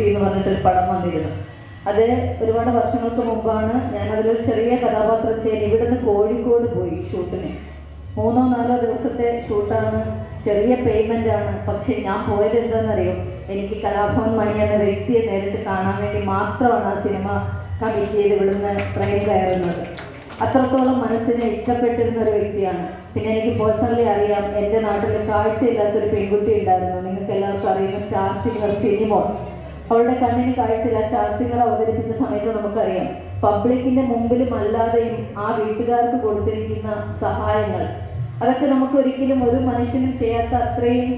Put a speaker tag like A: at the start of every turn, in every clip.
A: സുഹൃത്തി എന്ന് പറഞ്ഞിട്ടൊരു പടം വന്നിരുന്നു. അത് ഒരുപാട് വർഷങ്ങൾക്ക് മുമ്പാണ് ഞാൻ അതിലൊരു ചെറിയ കഥാപാത്രം ചെയ്യാൻ ഇവിടുന്ന് കോഴിക്കോട് പോയി ഷൂട്ടിന്. മൂന്നോ നാലോ ദിവസത്തെ ഷൂട്ടാണ്. ചെറിയ പേയ്മെന്റ് ആണ്. പക്ഷേ ഞാൻ പോയത് എന്താണെന്നറിയോ? എനിക്ക് കലാഭവൻ മണി എന്ന വ്യക്തിയെ നേരിട്ട് കാണാൻ വേണ്ടി മാത്രമാണ് ആ സിനിമ കമ്മിറ്റ് ചെയ്ത് ഇവിടുന്ന് ട്രെയിൻ കയറുന്നത്. അത്രത്തോളം മനസ്സിനെ ഇഷ്ടപ്പെട്ടിരുന്ന ഒരു വ്യക്തിയാണ്. പിന്നെ എനിക്ക് പേഴ്സണലി അറിയാം എന്റെ നാട്ടിൽ കാഴ്ചയില്ലാത്തൊരു പെൺകുട്ടി ഉണ്ടായിരുന്നു. നിങ്ങൾക്ക് എല്ലാവർക്കും അറിയുന്ന സ്റ്റാർ സിംഗർ സിനിമോൾ അവളുടെ കണ്ണിന് കാഴ്ചയില്ല സ്റ്റാർ സിംഗർ അവതരിപ്പിച്ച സമയത്ത് നമുക്കറിയാം. പബ്ലിക്കിന്റെ മുമ്പിലും അല്ലാതെയും ആ വീട്ടുകാർക്ക് കൊടുത്തിരിക്കുന്ന സഹായങ്ങൾ. അതൊക്കെ നമുക്ക് ഒരിക്കലും ഒരു മനുഷ്യനും ചെയ്യാത്ത അത്രയും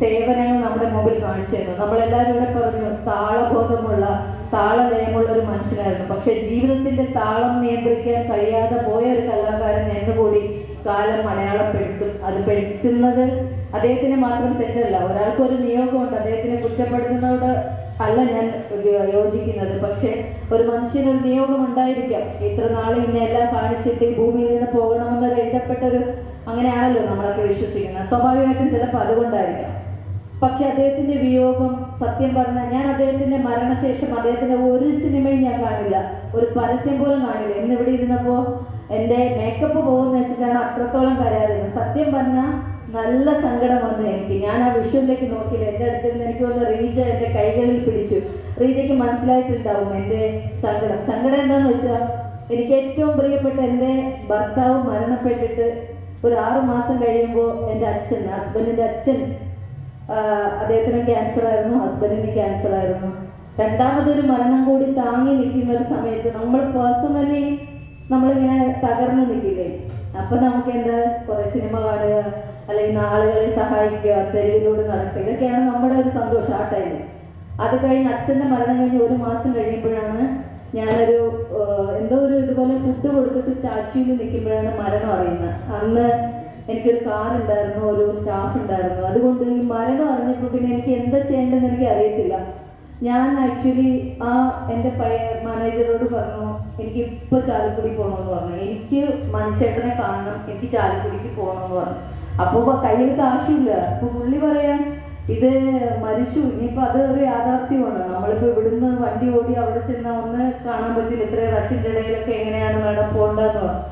A: സേവനങ്ങൾ നമ്മുടെ മുമ്പിൽ കാണിച്ചു നമ്മൾ നമ്മളെല്ലാവരും ഇവിടെ പറഞ്ഞു താളബോധമുള്ള താളലയമുള്ള ഒരു മനുഷ്യനായിരുന്നു. പക്ഷെ ജീവിതത്തിന്റെ താളം നിയന്ത്രിക്കാൻ കഴിയാതെ പോയ ഒരു കലാകാരൻ എന്നുകൂടി കാലം അടയാളപ്പെടുത്തും. അത് പെടുത്തുന്നത് അദ്ദേഹത്തിന് മാത്രം തെറ്റല്ല. ഒരാൾക്കൊരു നിയോഗമുണ്ട്. അദ്ദേഹത്തിനെ കുറ്റപ്പെടുത്തുന്നതോട് അല്ല ഞാൻ യോജിക്കുന്നത്. പക്ഷേ ഒരു മനുഷ്യന് ഒരു നിയോഗം ഉണ്ടായിരിക്കാം. ഇത്ര നാളെ ഇന്നെ എല്ലാം കാണിച്ചിട്ട് ഭൂമിയിൽ നിന്ന് പോകണമെന്നൊരു എഴുതപ്പെട്ടൊരു അങ്ങനെയാണല്ലോ നമ്മളൊക്കെ വിശ്വസിക്കുന്നത്. സ്വാഭാവികമായിട്ടും ചിലപ്പോൾ അതുകൊണ്ടായിരിക്കാം. പക്ഷെ അദ്ദേഹത്തിന്റെ വിയോഗം സത്യം പറഞ്ഞാൽ ഞാൻ അദ്ദേഹത്തിന്റെ മരണശേഷം അദ്ദേഹത്തിന്റെ ഒരു സിനിമയും ഞാൻ കാണില്ല. ഒരു പരസ്യം പോലും കാണില്ല. ഇന്ന് ഇവിടെ ഇരുന്നപ്പോൾ എന്റെ മേക്കപ്പ് പോകുന്ന വെച്ചിട്ടാണ് അത്രത്തോളം കരയാതിരുന്നത്. സത്യം പറഞ്ഞാൽ നല്ല സങ്കടം വന്നു എനിക്ക്. ഞാൻ ആ വിഷുവിലേക്ക് നോക്കിയില്ല. എന്റെ അടുത്ത് നിന്ന് എനിക്ക് വന്ന് റീജ എന്റെ കൈകളിൽ പിടിച്ചു. റീജയ്ക്ക് മനസ്സിലായിട്ടുണ്ടാവും എന്റെ സങ്കടം. സങ്കടം എന്താണെന്ന് വെച്ചാൽ എനിക്ക് ഏറ്റവും പ്രിയപ്പെട്ട എന്റെ ഭർത്താവ് മരണപ്പെട്ടിട്ട് ഒരു ആറു മാസം കഴിയുമ്പോൾ എന്റെ അച്ഛൻ ഹസ്ബൻഡിന്റെ അച്ഛൻ അദ്ദേഹത്തിന് ക്യാൻസർ ആയിരുന്നു ഹസ്ബൻഡിന് ക്യാൻസർ ആയിരുന്നു. രണ്ടാമതൊരു മരണം കൂടി താങ്ങി നിൽക്കുന്ന ഒരു സമയത്ത് നമ്മൾ പേഴ്സണലി നമ്മളിങ്ങനെ തകർന്നു നിൽക്കില്ലേ? അപ്പം നമുക്ക് എന്താ കുറേ സിനിമ കാണുക അല്ലെങ്കിൽ ആളുകളെ സഹായിക്കുക തെരുവിലൂടെ നടക്കുക. ഇതൊക്കെയാണ് നമ്മുടെ ഒരു സന്തോഷം ആ ടൈമിൽ അത് കഴിഞ്ഞ് അച്ഛന്റെ മരണം കഴിഞ്ഞ് ഒരു മാസം കഴിയുമ്പോഴാണ് ഞാനൊരു എന്തോ ഒരു ഇതുപോലെ ഫുഡ് കൊടുത്തിട്ട് സ്റ്റാച്യൂവിൽ നിൽക്കുമ്പോഴാണ് മരണം അറിയുന്നത്. അന്ന് എനിക്കൊരു കാർ ഉണ്ടായിരുന്നു ഒരു സ്റ്റാഫ് ഉണ്ടായിരുന്നു. അതുകൊണ്ട് ഈ മരണം അറിഞ്ഞപ്പോൾ പിന്നെ എനിക്ക് എന്താ ചെയ്യേണ്ടതെന്ന് എനിക്ക് അറിയത്തില്ല. ഞാൻ ആക്ച്വലി ആ എന്റെ പയ്യ മാനേജറോട് പറഞ്ഞു എനിക്ക് ഇപ്പോൾ ചാലക്കുടി പോകണമെന്ന് പറഞ്ഞു. എനിക്ക് മനുഷ്യേട്ടനെ കാണണം എനിക്ക് ചാലക്കുടിക്ക് പോകണമെന്ന് പറഞ്ഞു. അപ്പോൾ കയ്യിൽ കാശില്ല അപ്പോൾ പുള്ളി പറയാം ഇത് മരിച്ചു ഇനിയിപ്പോൾ അത് ഒരു യാഥാർത്ഥ്യമാണ് നമ്മളിപ്പോൾ ഇവിടുന്ന് വണ്ടി ഓടി അവിടെ ചെന്നാൽ ഒന്ന് കാണാൻ പറ്റില്ല. ഇത്രയും റഷ്യന്റെ ഇടയിലൊക്കെ എങ്ങനെയാണ് മാഡം പോകേണ്ടതെന്ന് പറഞ്ഞു.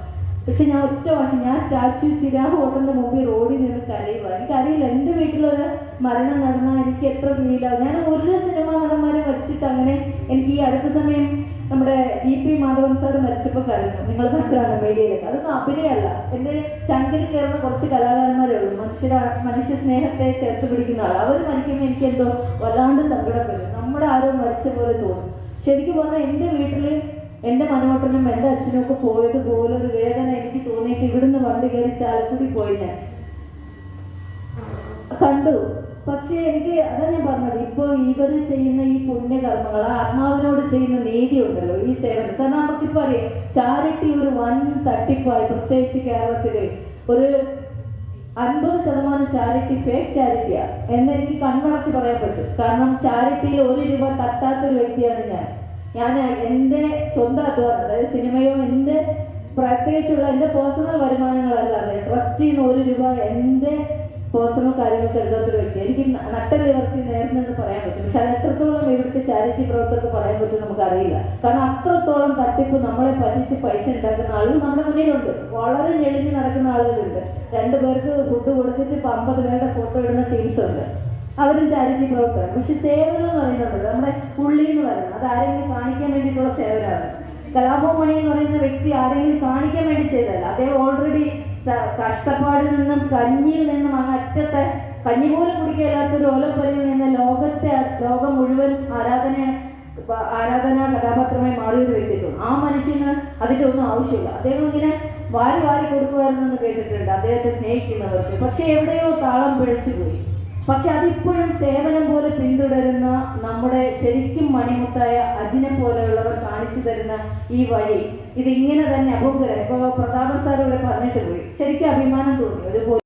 A: പക്ഷെ ഞാൻ ഒറ്റ വശം ഞാൻ സ്റ്റാച്യു ചിരാ ഹോട്ടലിന്റെ മുമ്പിൽ റോഡിൽ നിന്ന് കരയുക എനിക്കറിയില്ല എന്റെ വീട്ടിലൊരു മരണം നടന്നാൽ എനിക്ക് എത്ര ഫീലാവും ഞാൻ ഒരു സിനിമ നടന്മാരെ മരിച്ചിട്ട് അങ്ങനെ എനിക്ക് ഈ അടുത്ത സമയം നമ്മുടെ ടി പി മാധവൻ സാർ മരിച്ചപ്പോൾ കരഞ്ഞു. നിങ്ങൾ കണ്ടതാണ് മീഡിയയിലൊക്കെ. അതൊന്നും അഭിനയമല്ല. എന്റെ ചങ്കിൽ കയറുന്ന കുറച്ച് കലാകാരന്മാരേ ഉള്ളൂ. മനുഷ്യര മനുഷ്യ സ്നേഹത്തെ ചേർത്ത് പിടിക്കുന്ന ആൾ അവർ മരിക്കുമ്പോൾ എനിക്ക് എന്തോ വല്ലാണ്ട് സങ്കടം വരും. നമ്മുടെ ആരോ മരിച്ച പോലെ തോന്നും. ശരിക്കും പറഞ്ഞാൽ എന്റെ വീട്ടിൽ എന്റെ മനോട്ടനും എന്റെ അച്ഛനും ഒക്കെ പോയതുപോലെ ഒരു വേദന എനിക്ക് തോന്നിയിട്ട് ഇവിടുന്ന് വണ്ടി കയറി ചാലക്കുടി പോയി ഞാൻ. കണ്ടു. പക്ഷേ എനിക്ക് അതാ ഞാൻ പറഞ്ഞത് ഇപ്പോൾ ഇവർ ചെയ്യുന്ന ഈ പുണ്യകർമ്മങ്ങൾ ആത്മാവിനോട് ചെയ്യുന്ന നീതി ഉണ്ടല്ലോ ഈ സേവനം. കാരണം നമുക്കിപ്പോൾ അറിയാം ചാരിറ്റി ഒരു വൻ തട്ടിപ്പായി പ്രത്യേകിച്ച് കേരളത്തിൽ ഒരു അൻപത് ശതമാനം ചാരിറ്റി ഫേക്ക് ചാരിറ്റിയാണ് എന്നെനിക്ക് കണ്ണടച്ച് പറയാൻ പറ്റും. കാരണം ചാരിറ്റിയിൽ ഒരു രൂപ തട്ടാത്തൊരു വ്യക്തിയാണ് ഞാൻ. ഞാൻ എന്റെ സ്വന്തം അധ്വാനം അതായത് സിനിമയോ എന്റെ പ്രത്യേകിച്ചുള്ള എന്റെ പേഴ്സണൽ വരുമാനങ്ങളല്ലാതെ ട്രസ്റ്റിൽ നിന്ന് ഒരു രൂപ എന്റെ പേഴ്സണൽ കാര്യങ്ങൾക്ക് എടുത്തു വയ്ക്കുക എനിക്ക് നട്ടലിവർത്തി നേർന്നെന്ന് പറയാൻ പറ്റും. പക്ഷെ അത് എത്രത്തോളം ഇവിടുത്തെ ചാരിറ്റി പ്രവർത്തകർക്ക് പറയാൻ പറ്റും നമുക്കറിയില്ല. കാരണം അത്രത്തോളം തട്ടിപ്പ് നമ്മളെ പറ്റിച്ച് പൈസ ഉണ്ടാക്കുന്ന ആളുകൾ നമ്മുടെ മുന്നിലുണ്ട്. വളരെ ഞെളിഞ്ഞ് നടക്കുന്ന ആളുകളുണ്ട്. രണ്ടു പേർക്ക് ഫുഡ് കൊടുത്തിട്ട് ഇപ്പം അമ്പത് പേരുടെ ഫോട്ടോ ഇടുന്ന ടീംസ് ഉണ്ട്. അവരും ചാരിറ്റി പ്രവർത്തനം പക്ഷെ സേവനം എന്ന് പറയുന്നുണ്ട് നമ്മുടെ പുള്ളി എന്ന് പറയുന്നത്. അത് ആരെങ്കിലും കാണിക്കാൻ വേണ്ടിയിട്ടുള്ള സേവനമാണ്. കലാഭവമണി എന്ന് പറയുന്ന വ്യക്തി ആരെങ്കിലും കാണിക്കാൻ വേണ്ടി ചെയ്തല്ല അദ്ദേഹം ഓൾറെഡി കഷ്ടപ്പാടിൽ നിന്നും കഞ്ഞിയിൽ നിന്നും അങ്ങ് അറ്റത്തെ കഞ്ഞി പോലും കുടിക്കാത്തൊരു ഓലപ്പരിയിൽ നിന്ന് ലോകത്തെ ലോകം മുഴുവൻ ആരാധന ആരാധനാ കഥാപാത്രമായി മാറിയൊരു വ്യക്തിത്വം. ആ മനുഷ്യന് അതിന്റെ ഒന്നും ആവശ്യമില്ല. അദ്ദേഹം ഇങ്ങനെ വാരി വാരി കൊടുക്കുമായിരുന്നു എന്ന് കേട്ടിട്ടുണ്ട്. അദ്ദേഹത്തെ സ്നേഹിക്കുന്നവർക്ക്. പക്ഷെ എവിടെയോ താളം പിഴച്ചു പോയി പക്ഷെ അതിപ്പോഴും സേവനം പോലെ പിന്തുടരുന്ന നമ്മുടെ ശരിക്കും മണിമുത്തായ അജിനെ പോലെയുള്ളവർ കാണിച്ചു തരുന്ന ഈ വഴി ഇതിങ്ങനെ തന്നെ അപൂങ്കരം ഇപ്പോൾ പ്രതാപൻ സാർ ഇവിടെ പറഞ്ഞിട്ട് പോയി. ശരിക്കും അഭിമാനം തോന്നി. ഒരു